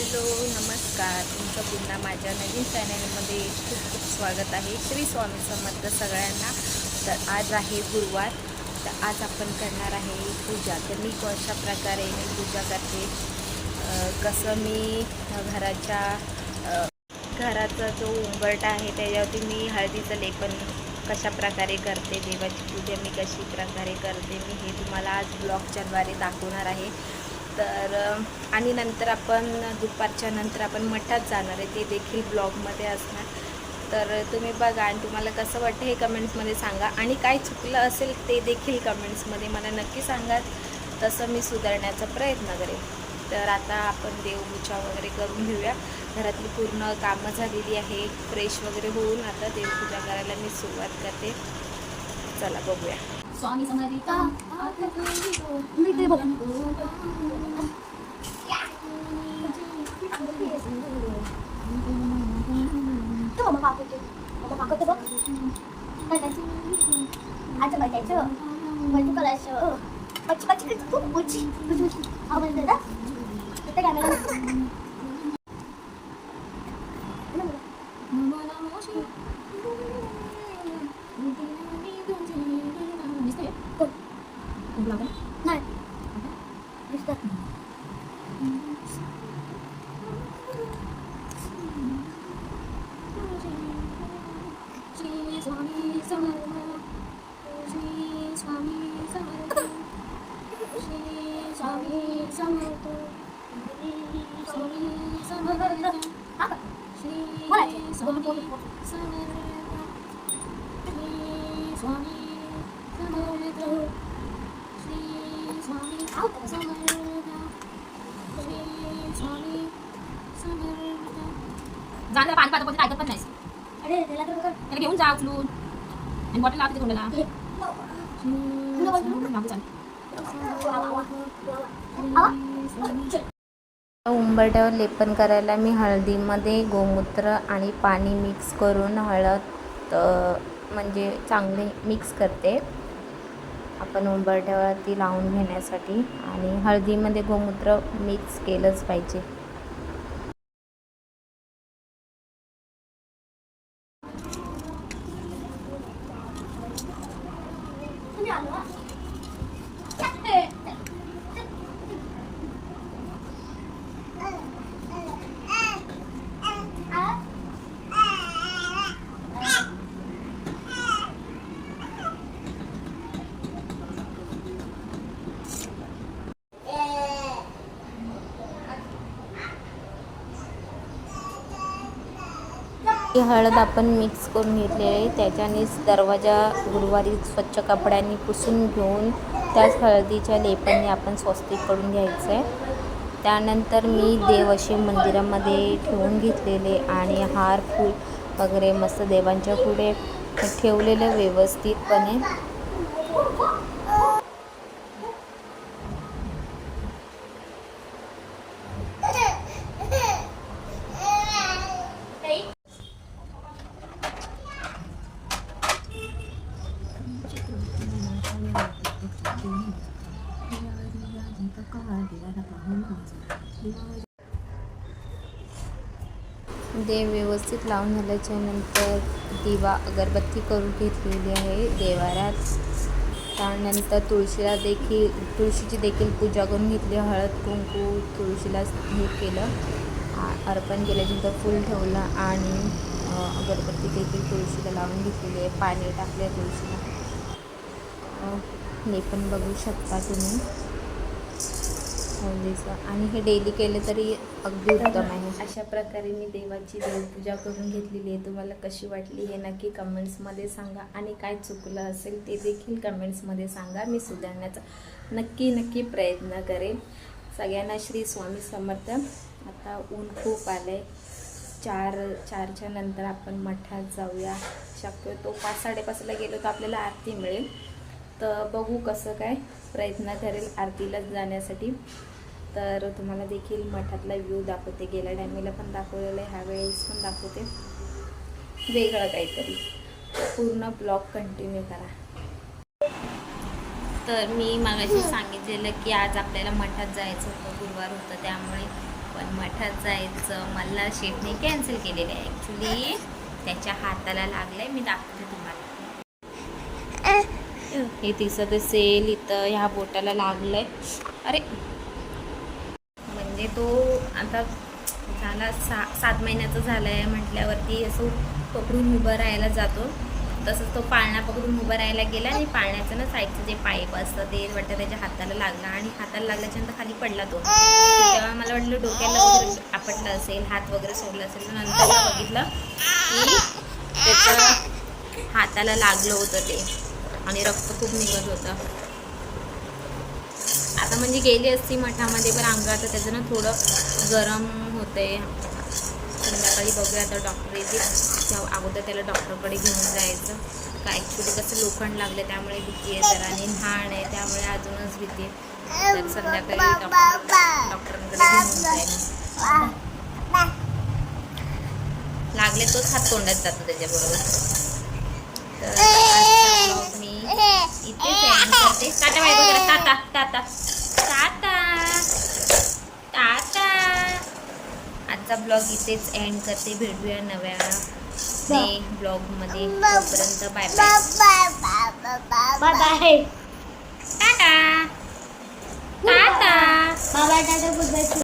Hello नमस्कार. तुमचं पुन्हा माझ्या नवीन चॅनलमध्ये खूप खूप स्वागत आहे. श्री स्वामी समर्थ सगळ्यांना. तर आज आहे गुरुवार. तर आज आपण करणार आहे पूजा. तर मी कशा प्रकारे मी पूजा करते? कसं मी घराच्या घराचा जो उंबरटा आहे त्याच्यावरती मी हळदीचं लेपन कशा प्रकारे करते देवाची पूजा मी कशी प्रकारे करते मी हे तुम्हाला आज ब्लॉगच्याद्वारे दाखवणार आहे. तर आणि नंतर आपण दुपारच्या नंतर आपण मठात जाणार आहे. ते देखील ब्लॉगमध्ये असणार. तर तुम्ही बघा आणि तुम्हाला कसं वाटतं हे कमेंट्समध्ये सांगा. आणि काय चुकलं असेल ते देखील कमेंट्समध्ये मला नक्की सांगा. तसं मी सुधारण्याचा प्रयत्न करेन. तर आता आपण देवपूजा वगैरे करून घेऊया. घरातली पूर्ण कामं झालेली आहे. फ्रेश वगैरे होऊन आता देवपूजा करायला मी सुरुवात करते. चला बघूया. स्वामी समर्था मी ते बघ तू मम्मा पाकवते मम्मा पाकवते बघ काय करायचं? आता बघायचं वरती करायचं पच्ची पच्ची कर तू उची उची उची आवाज देता इथे काय मला नाही दिसतात श्री स्वामी समर्थ जाणार पाणी पाहतो पण ऐकत पण अरे त्याला तर बघ त्याला घेऊन जा उचलून आणि बॉटल लावते तोंडाला हे. लागू चालेल उंबरट्यावर लेपन करायला मी हळदीमध्ये गोमूत्र आणि पाणी मिक्स करून हळद म्हणजे चांगले मिक्स करते आपण उंबरठ्यावरती लावून घेण्यासाठी आणि हळदीमध्ये गोमूत्र मिक्स केलंच पाहिजे. तुम्ही ही हळद आपण मिक्स करून घेतली आहे. त्याच्यानेच दरवाजा गुरुवारी स्वच्छ कपड्यांनी पुसून घेऊन त्याच हळदीच्या लेपाने आपण स्वस्तिक करून घ्यायचं आहे त्यानंतर मी देव असे मंदिरामध्ये ठेवून घेतलेले आणि हार फूल वगैरे मस्त देवांच्या पुढे ठेवलेले व्यवस्थितपणे. देव व्यवस्थित लावून झाल्याच्यानंतर दिवा अगरबत्ती करून घेतलेली आहे. देवाऱ्यात त्यानंतर तुळशीला देखील तुळशीची देखील पूजा करून घेतली. हळद कुंकू तुळशीला हे केलं. अर्पण केल्यानंतर फूल ठेवलं आणि अगरबत्ती देखील तुळशीला लावून घेतलेली आहे. पाणी टाकले तुळशीला. हे पण बघू शकता तुम्ही. हळदीचं आणि हे डेली केलं तरी अगदी उत्तम आहे. अशा प्रकारे मी देवाची देवपूजा करून घेतलेली आहे. तुम्हाला कशी वाटली हे नक्की कमेंट्समध्ये सांगा. आणि काय चुकलं असेल ते देखील कमेंट्समध्ये सांगा. मी सुधारण्याचा नक्की नक्की प्रयत्न करेन. सगळ्यांना श्री स्वामी समर्थ. आता ऊन खूप आलं आहे चार चारच्या नंतर आपण मठात जाऊया. शक्यतो पाच साडेपाचला गेलो तर आपल्याला आरती मिळेल. तर बघू कसं काय प्रयत्न करेल आरतीलाच जाण्यासाठी. तर तुम्हाला देखील मठातला व्ह्यू दाखवते. गेल्या टायमीला पण दाखवलेलं आहे. ह्या वेळेस पण दाखवते. वेगळं काहीतरी. पूर्ण ब्लॉग कंटिन्यू करा. तर मी मागाशी सांगितलेलं की आज आपल्याला मठात जायचं होतं. गुरुवार होतं त्यामुळे पण मठात जायचं मला शेटने कॅन्सल केलेलं आहे. ॲक्च्युली त्याच्या हाताला लागलंय. मी दाखवते तुम्हाला. हे दिसत असेल इथं ह्या बोटाला लागलंय. अरे! म्हणजे तो आता झाला सा सात महिन्याचा झाला आहे म्हटल्यावरती असं पकडून उभं राहायला जातो. तसंच तो पाळणा पकडून उभं राहायला गेला आणि पाळण्याचं ना साईडचं जे पाईप असतं ते वाटतं त्याच्या हाताला लागला आणि हाताला लागल्याच्यानंतर खाली पडला तो. तेव्हा मला वाटलं डोक्याला वगैरे आपटलं असेल हात वगैरे सोडला असेल तर नंतर बघितलं की त्याचं हाताला लागलं होतं ते. आणि रक्त खूप निघत होतं. आता म्हणजे गेली असती मठामध्ये पण अंग आता त्याचं ना थोडं गरम होते संध्याकाळी बघूया आता डॉक्टर येतील. अगोदर त्याला डॉक्टरकडे घेऊन जायचं. का ॲक्च्युली कसं लोखंड लागलं त्यामुळे भीती आहे जरा आणि लहान आहे त्यामुळे अजूनच भीती आहे. तर संध्याकाळी डॉक्टर डॉक्टरांकडे घेऊन जाईल. लागले तोच हात तोंडात जातो त्याच्याबरोबर. तर आजचा vlog मी इथेच end करते टाटा बाय वगैरे टाटा टाटा टाटा टाटा आजचा ब्लॉग इथेच एंड करते भेटूया नव्या ब्लॉगमध्ये तोपर्यंत bye bye bye bye tata tata bye bye tata goodbye